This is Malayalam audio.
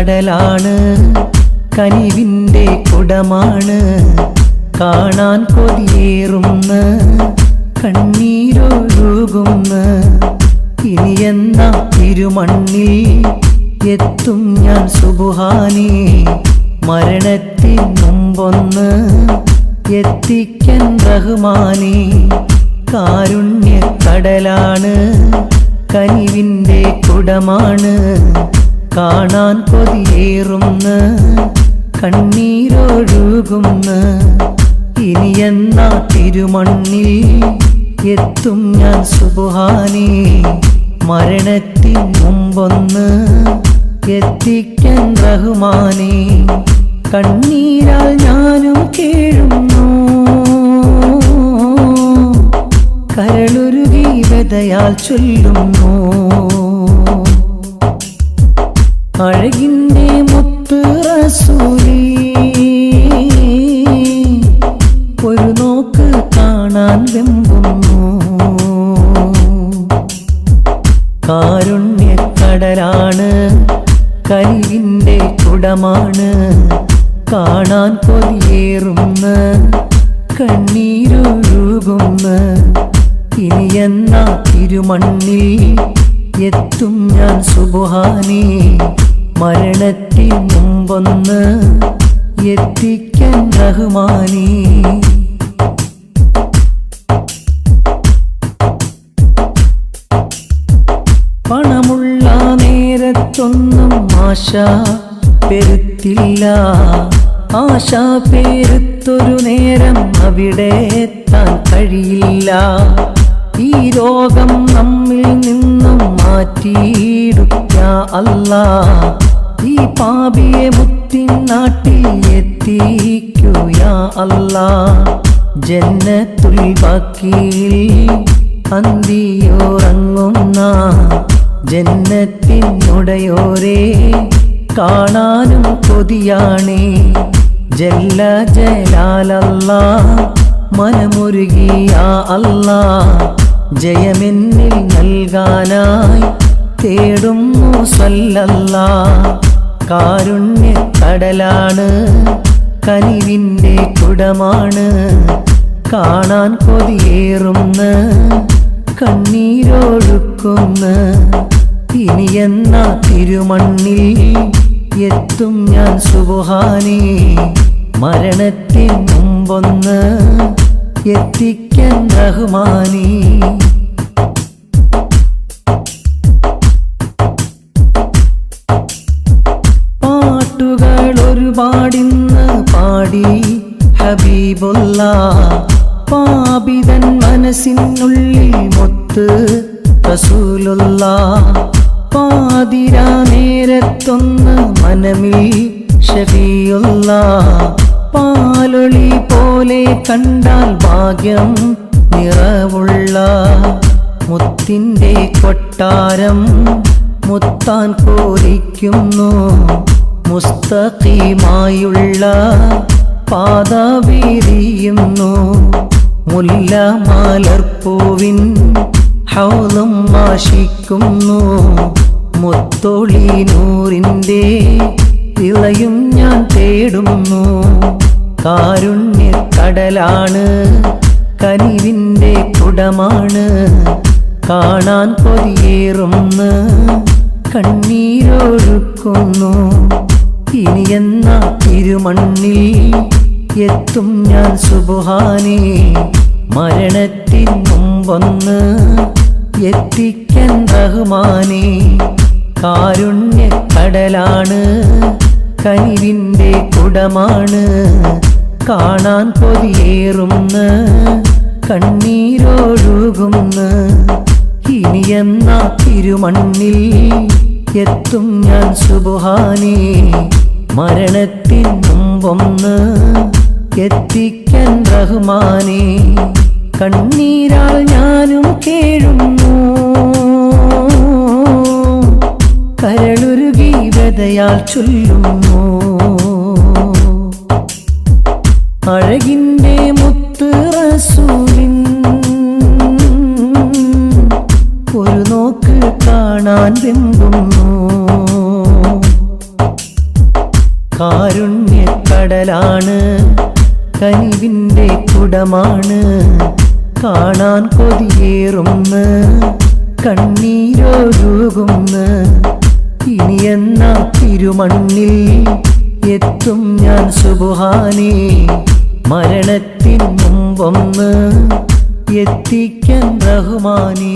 കടലാണ്. കനിവിന്റെ കുടമാണ്. കാണാൻ കൊതിയേറുന്ന കണ്ണീരൊഴുകുന്ന. ഇനി എന്ന തിരുമണ്ണിൽ എത്തും ഞാൻ സുബുഹാനി? മരണത്തിൻ മുമ്പൊന്ന് എത്തിക്കൻ റഹ്മാനെ. കാരുണ്യ കടലാണ് കനിവിന്റെ കുടമാണ്. കാണാൻ കൊതിയേറുന്ന കണ്ണീരൊഴുകുന്ന. ഇനി എന്നാ തിരുമണ്ണിൽ എത്തും ഞാൻ സുബുഹാനി? മരണത്തിൻ മുമ്പൊന്ന് എത്തിക്കാൻ റഹ്മാനെ. കണ്ണീരാൽ ഞാനും കേഴുന്നു. കരളുരുകി വെതയാൽ ചൊല്ലുന്നു. കാണാൻ വെമ്പുന്നു. കാരുണ്യക്കടലാണ് കല്ലിന്റെ കുടമാണ്. കാണാൻ കൊതിയേറുന്ന കണ്ണീരൊഴുകുന്ന. ഇനി എന്ന തിരുമണ്ണിൽ എത്തും ഞാൻ സുബുഹാനി? മരണത്തിൽ മുമ്പൊന്ന് എത്തിക്കൻ റഹ്മാനീ. ആശ പെരുത്തില്ല. ആശ പെരുത്തൊരു നേരം അവിടെ എത്താൻ കഴിയില്ല. ഈ രോഗം നമ്മിൽ നിന്നും മാറ്റിയിടുക അല്ല. ഈ പാപിയെ മുത്തിൻ നാട്ടിൽ എത്തിക്കുക അല്ല. ജന്നത്തുൽ ബാക്കിയിൽ അന്തിയോറങ്ങുന്ന ജന്നത്തിനുടയോരേ കാണാനും കൊതിയാണേ. ജല്ല ജലാലല്ല മനമുരുകിയ അല്ല. ജയമെന്നിൽ നൽകാനായി തേടുന്നു സല്ലല്ല കാരുണ്യക്കടലാണ് കനിവിന്റെ കുടമാണ്. കാണാൻ കൊതിയേറുന്ന കണ്ണീരൊഴുക്കുന്ന. എന്ന തിരുമണ്ണിൽ എത്തും ഞാൻ സുബുഹാനി. മരണത്തിൽ മുമ്പൊന്ന് എത്തിക്കൻ റഹ്മാനീ. പാട്ടുകൾ ഒരുപാടിന്ന് പാടി ഹബീബുള്ള പാപിതൻ മനസ്സിനുള്ളിൽ മൊത്ത് റസൂലുള്ള പാതിരാ നേരത്തൊന്ന് മനമിൽ ഷബിയുള്ള പാലൊളി പോലെ കണ്ടാൽ ഭാഗ്യം നിറവുള്ള മുത്തിന്റെ കൊട്ടാരം മുത്താൻ കോരിക്കുന്നു. മുസ്തഖീമായുള്ള പാത വീരിയുന്നു മുല്ല മലർപ്പൂവിൻ ഹൗലും വാശിക്കുന്നു. മുത്തൊളി നൂറിന്റെ ഇളയും ഞാൻ തേടുന്നു. കാരുണ്യക്കടലാണ് കനിവിന്റെ കുടമാണ്. കാണാൻ കൊതിയേറുന്ന കണ്ണീരൊഴുക്കുന്നു. ഇനി എന്ന തിരുമണ്ണിൽ എത്തും ഞാൻ സുബുഹാനി. മരണത്തിൻ മുമ്പൊന്ന് എത്തിക്കൻ കാരുണ്യ കടലാണ് കനിവിന്റെ കുടമാണ് കാണാൻ കൊതിയേറുന്ന കണ്ണീരൊഴുകുന്ന. ഇനി എന്ന തിരുമണ്ണിൽ എത്തും ഞാൻ സുബുഹാനി മരണത്തിൻ മുമ്പൊന്ന് എത്തിക്കൻ റഹ്മാനെ കണ്ണീരാൾ ഞാനും വെതയാൽ ചൊല്ലുന്നു അഴകിന്റെ മുത്ത് റസൂലിൻ ഒരു നോക്ക് കാണാൻ വെമ്പുന്നു കാരുണ്യക്കടലാണ് കനിവിന്റെ കുടമാണ്. കാണാൻ കൊതിയേറുന്ന് കണ്ണീരൊരുകുന്ന ഇനിയെന്ന തിരുമണ്ണിൽ എത്തും ഞാൻ സുബുഹാനി. മരണത്തിൻ മുമ്പൊന്ന് എത്തിക്കാൻ റഹ്മാനേ.